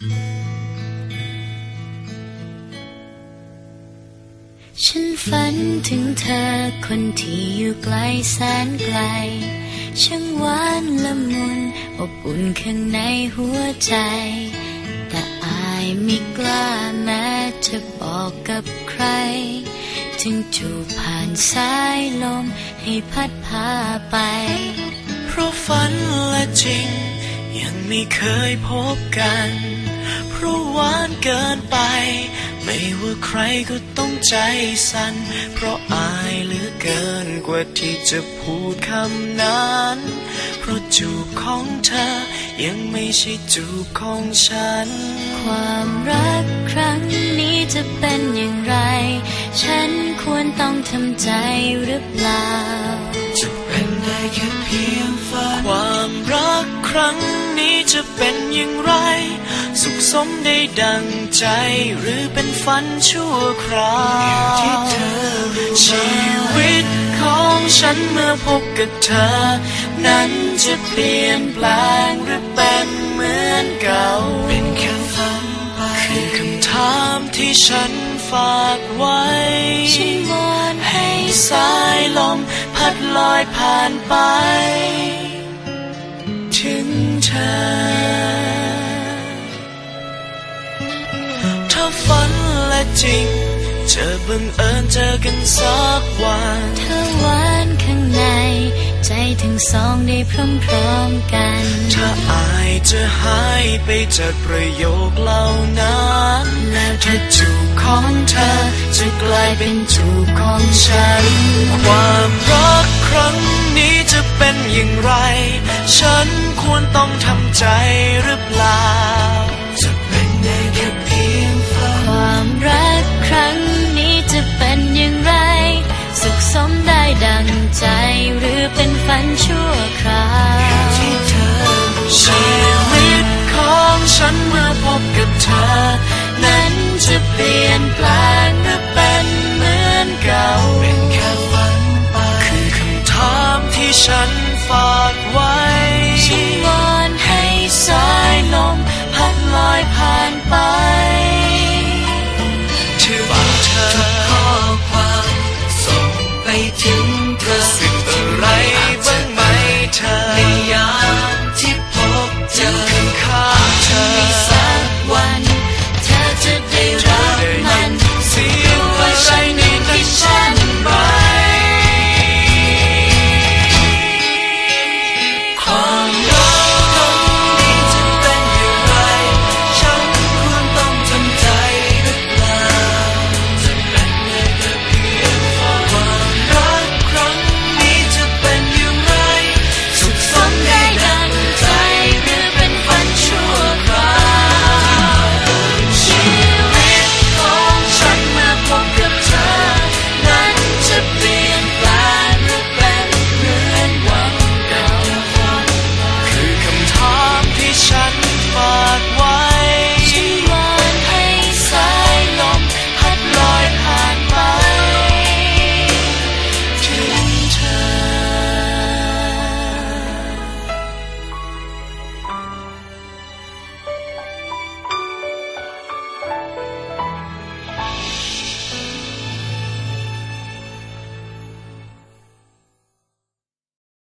ฉันฝันถึงเธอคนที่อยู่ไกลแสนไกล ช่างหวานละมุนอบอุ่นข้างในหัวใจ แต่อายไม่กล้าแม้จะบอกกับใครถึงจูบผ่านสายลมให้พัดพาไป เพราะฝันและจริง ยังไม่เคยพบกัน เพราะหวานเกินไป ไม่ว่าใครก็ต้องใจสั่นเพราะอายเหลือเกินกว่าที่จะพูดคำนั้น เพราะจูบของเธอ ยังไม่ใช่จูบของฉัน ความรักครั้งนี้จะเป็นอย่างไร ฉันควรต้องทำใจหรือเปล่า จะเป็นได้แค่เพียงฝันความรักครั้ง นี้จะเป็นอย่างไร สุขสมได้ดังใจ หรือเป็นฝันชั่วคราวที่เธอชีวิตของฉันเมื่อพบกับเธอ นั้นจะเปลี่ยนแปลงหรือเป็นเหมือนเก่า เป็นแค่ฝันไปคือคำถามที่ฉันฝากไว้ฉันวอนให้สายลมพัดลอยผ่านไป ถึง เธอถ้าฝันและจริงจะบังเอิญเจอกันสักวันเธอหวานข้างใน ใจทั้งสองได้พร้อมๆกัน ถ้าอายจะหายไปจากประโยคเหล่านั้นแล้วเธถ้าอจูบของเธอ จะกลายเป็นจูบของฉัน ความรักครั้งนี้จะเป็นอย่างไรฉัน ควรต้องทำใจหรือเปล่า จะเป็นได้แค่เพียงฝันความรักครั้งนี้จะเป็นอย่างไร สุขสมได้ดังใจหรือเป็นฝันชั่วคราวที่เธอชีวิตของฉันเมื่อพบกับเธอ นั้นจะเปลี่ยนแปลง